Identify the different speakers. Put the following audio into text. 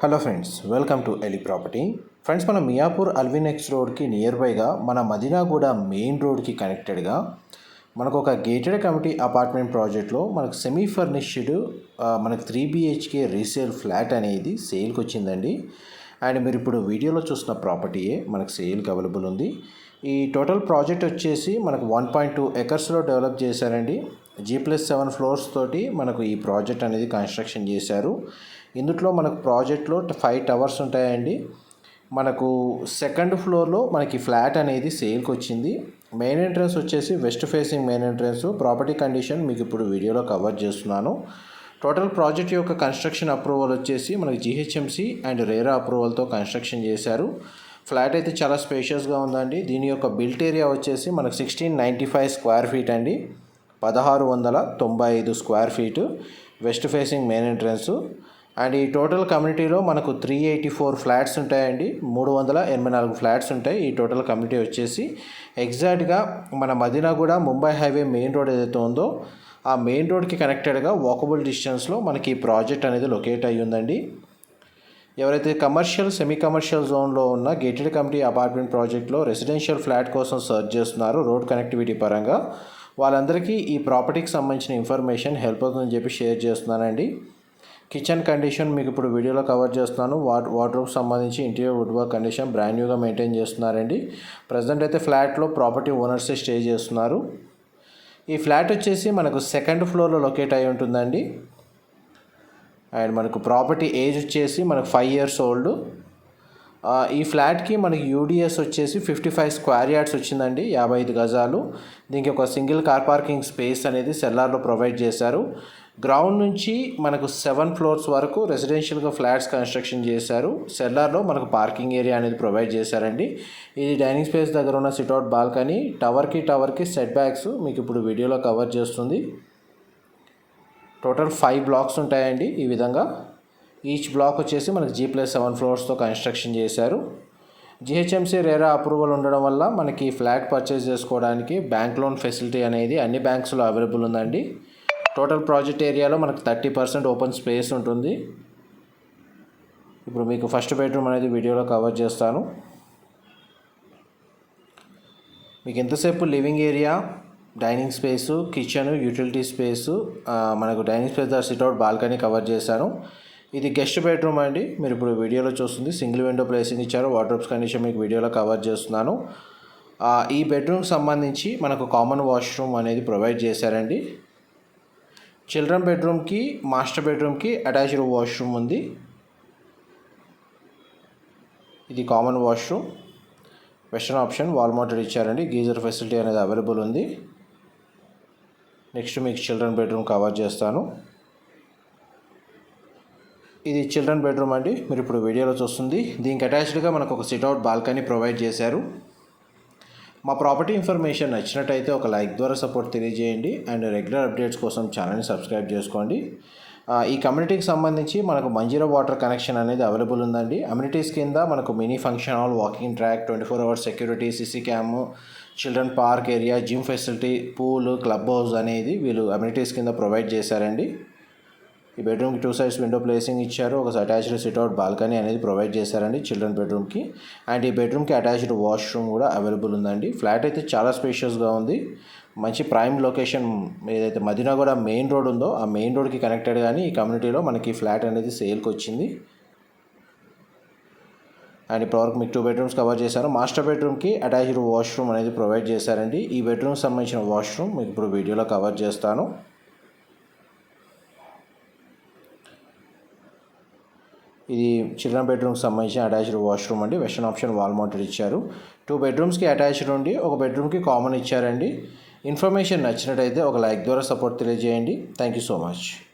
Speaker 1: Hello friends welcome to ఎలి property. Friends మన మియాపూర్ అల్వినెక్స్ రోడ్కి నియర్ బైగా మన మదినాగూడ మెయిన్ రోడ్కి కనెక్టెడ్గా మనకు ఒక గేటెడ్ కమిటీ అపార్ట్మెంట్ ప్రాజెక్ట్లో మనకు సెమీ ఫర్నిష్డ్ మనకు త్రీ బిహెచ్కే రీసేల్ ఫ్లాట్ అనేది సేల్కి వచ్చిందండి అండ్ మీరు ఇప్పుడు వీడియోలో చూసిన ప్రాపర్టీయే మనకు సేల్కి అవైలబుల్ ఉంది. ఈ టోటల్ ప్రాజెక్ట్ వచ్చేసి మనకు వన్ పాయింట్ టూ ఎకర్స్లో డెవలప్ చేశారండి. జీ ప్లస్ సెవెన్ ఫ్లోర్స్ తోటి మనకు ఈ ప్రాజెక్ట్ అనేది కన్స్ట్రక్షన్ చేశారు. ఇందులో మనకు ప్రాజెక్ట్లో ఫైవ్ టవర్స్ ఉంటాయండి. మనకు సెకండ్ ఫ్లోర్లో మనకి ఫ్లాట్ అనేది సేల్కి వచ్చింది. మెయిన్ ఎంట్రన్స్ వచ్చేసి west facing main entrance. Property condition మీకు ఇప్పుడు వీడియోలో కవర్ చేస్తున్నాను. టోటల్ ప్రాజెక్ట్ యొక్క కన్స్ట్రక్షన్ అప్రూవల్ వచ్చేసి మనకి జీహెచ్ఎంసీ అండ్ రేరా అప్రూవల్తో కన్స్ట్రక్షన్ చేశారు. ఫ్లాట్ అయితే చాలా స్పేషియస్గా ఉందండి. దీని యొక్క బిల్ట్ ఏరియా వచ్చేసి మనకు sixteen ninety five square feet అండి. పదహారు వందల తొంభై ఐదు square feet. West facing main entrance. And ఈ టోటల్ కమ్యూనిటీలో మనకు త్రీ ఎయిటీ ఫోర్ ఫ్లాట్స్ ఉంటాయండి. మూడు వందల ఎనభై నాలుగు ఫ్లాట్స్ ఉంటాయి. ఈ టోటల్ కమ్యూనిటీ వచ్చేసి ఎగ్జాక్ట్గా మన Madinaguda Mumbai highway main road ఏదైతే ఉందో ఆ మెయిన్ రోడ్కి కనెక్టెడ్గా వాకబుల్ డిస్టెన్స్లో మనకి ఈ ప్రాజెక్ట్ అనేది లొకేట్ అయ్యి ఉందండి. ఎవరైతే కమర్షియల్ సెమీ కమర్షియల్ జోన్లో ఉన్న గేటెడ్ కమిటీ అపార్ట్మెంట్ ప్రాజెక్ట్లో రెసిడెన్షియల్ ఫ్లాట్ కోసం సర్చ్ చేస్తున్నారు రోడ్ కనెక్టివిటీ పరంగా. వాళ్ళందరికీ ఈ ప్రాపర్టీకి సంబంధించిన ఇన్ఫర్మేషన్ హెల్ప్ అవుతుందని చెప్పి షేర్ చేస్తున్నానండి. కిచెన్ కండిషన్ మీకు ఇప్పుడు వీడియోలో కవర్ చేస్తున్నాను. వాట్ వాటర్ సంబంధించి interior wood work condition brand న్యూగా మెయింటైన్ చేస్తున్నారండి. ప్రజెంట్ అయితే ఫ్లాట్లో ప్రాపర్టీ ఓనర్సే స్టే చేస్తున్నారు. ఈ ఫ్లాట్ వచ్చేసి మనకు సెకండ్ ఫ్లోర్లో లొకేట్ అయి ఉంటుందండి. అండ్ మనకు ప్రాపర్టీ ఏజ్ వచ్చేసి మనకు ఫైవ్ ఇయర్స్ ఓల్డ్. ఈ ఫ్లాట్కి మనకి యూడిఎస్ వచ్చేసి ఫిఫ్టీ ఫైవ్ స్క్వేర్ యార్డ్స్ వచ్చిందండి యాభై ఐదు గజాలు. దీనికి ఒక సింగిల్ కార్ పార్కింగ్ స్పేస్ అనేది సెల్లార్లో ప్రొవైడ్ చేశారు. గ్రౌండ్ నుంచి మనకు సెవెన్ ఫ్లోర్స్ వరకు రెసిడెన్షియల్గా ఫ్లాట్స్ కన్స్ట్రక్షన్ చేశారు. సెల్లార్లో మనకు పార్కింగ్ ఏరియా అనేది ప్రొవైడ్ చేశారండి. ఇది డైనింగ్ స్పేస్ దగ్గర ఉన్న సిట్అవుట్ బాల్కనీ టవర్కి టవర్కి సెట్ బ్యాక్స్ మీకు ఇప్పుడు వీడియోలో కవర్ చేస్తుంది. టోటల్ ఫైవ్ బ్లాక్స్ ఉంటాయండి ఈ విధంగా. ఈచ్ బ్లాక్ వచ్చేసి మనకు జీ ప్లస్ సెవెన్ ఫ్లోర్స్తో కన్స్ట్రక్షన్ చేశారు. జిహెచ్ఎంసీ రేరా అప్రూవల్ ఉండడం వల్ల మనకి ఫ్లాట్ పర్చేస్ చేసుకోవడానికి బ్యాంక్ లోన్ ఫెసిలిటీ అనేది అన్ని బ్యాంక్స్లో అవైలబుల్ ఉందండి. టోటల్ ప్రాజెక్ట్ ఏరియాలో మనకు థర్టీ పర్సెంట్ ఓపెన్ స్పేస్ ఉంటుంది. ఇప్పుడు మీకు ఫస్ట్ బెడ్రూమ్ అనేది వీడియోలో కవర్ చేస్తాను. మీకు ఎంతసేపు living area dining space kitchen utility space మనకు డైనింగ్ స్పేస్ దగ్గర సిట్అవుట్ బాల్కనీ కవర్ చేశాను. ఇది గెస్ట్ బెడ్రూమ్ అండి. మీరు ఇప్పుడు వీడియోలో చూస్తుంది. సింగిల్ విండో ప్లేసింగ్ ఇచ్చారు. వార్డ్రోబ్స్ కండిషన్ మీకు వీడియోలో కవర్ చేస్తున్నాను. ఈ బెడ్రూమ్కి సంబంధించి మనకు కామన్ వాష్రూమ్ అనేది ప్రొవైడ్ చేశారండి. చిల్డ్రన్ బెడ్రూమ్కి మాస్టర్ బెడ్రూమ్కి అటాచ్డ్ వాష్రూమ్ ఉంది. ఇది common washroom. Western option wall mounted ఇచ్చారండి. గీజర్ ఫెసిలిటీ అనేది అవైలబుల్ ఉంది. నెక్స్ట్ మీకు చిల్డ్రన్ బెడ్రూమ్ కవర్ చేస్తాను. ఇది చిల్డ్రన్ బెడ్రూమ్ అండి. మీరు ఇప్పుడు వీడియోలో చూస్తుంది. దీనికి అటాచ్డ్గా మనకు ఒక సిట్అవుట్ బాల్కనీ ప్రొవైడ్ చేశారు. మా ప్రాపర్టీ ఇన్ఫర్మేషన్ నచ్చినట్టయితే ఒక లైక్ ద్వారా సపోర్ట్ తెలియజేయండి అండ్ రెగ్యులర్ అప్డేట్స్ కోసం ఛానల్ని సబ్స్క్రైబ్ చేసుకోండి. ఈ కమ్యూనిటీకి సంబంధించి మనకు మంజీరా వాటర్ కనెక్షన్ అనేది అవైలబుల్ ఉందండి. అమ్యూనిటీస్ కింద మనకు mini function hall walking track twenty four hours security CC cam children park area gym facility pool club house అనేది వీళ్ళు అమ్యూనిటీస్ కింద ప్రొవైడ్ చేశారండి. ఈ బెడ్రూమ్కి టూ సైడ్స్ విండో ప్లేసింగ్ ఇచ్చారు. ఒక అటాచ్డ్ సిట్అవుట్ బాల్కనీ అనేది ప్రొవైడ్ చేశారండి చిల్డ్రన్ బెడ్రూమ్కి అండ్ ఈ బెడ్రూమ్కి అటాచ్డ్ వాష్రూమ్ కూడా అవైలబుల్ ఉందండి. ఫ్లాట్ అయితే చాలా స్పేషియస్గా ఉంది. మంచి ప్రైమ్ లొకేషన్ ఏదైతే మదీనాగూడ మెయిన్ రోడ్ ఉందో ఆ మెయిన్ రోడ్కి కనెక్టెడ్ కానీ ఈ కమ్యూనిటీలో మనకి ఫ్లాట్ అనేది సేల్కి వచ్చింది. అండ్ ఇప్పటివరకు మీకు టూ బెడ్రూమ్స్ కవర్ చేశారు. మాస్టర్ బెడ్రూమ్కి అటాచ్డ్ వాష్రూమ్ అనేది ప్రొవైడ్ చేశారండి. ఈ బెడ్రూమ్కి సంబంధించిన వాష్రూమ్ మీకు ఇప్పుడు వీడియోలో కవర్ చేస్తాను. ఇది చిల్డ్రన్ బెడ్రూమ్కి సంబంధించిన అటాచ్డ్ వాష్రూమ్ అండి. వెస్టర్న్ ఆప్షన్ వాల్ మౌంటెడ్ ఇచ్చారు. టూ బెడ్రూమ్స్కి అటాచ్డ్ ఉండి ఒక బెడ్రూమ్కి కామన్ ఇచ్చారండి. ఇన్ఫర్మేషన్ నచ్చినట్టయితే ఒక లైక్ ద్వారా సపోర్ట్ తెలియజేయండి. Thank you so much.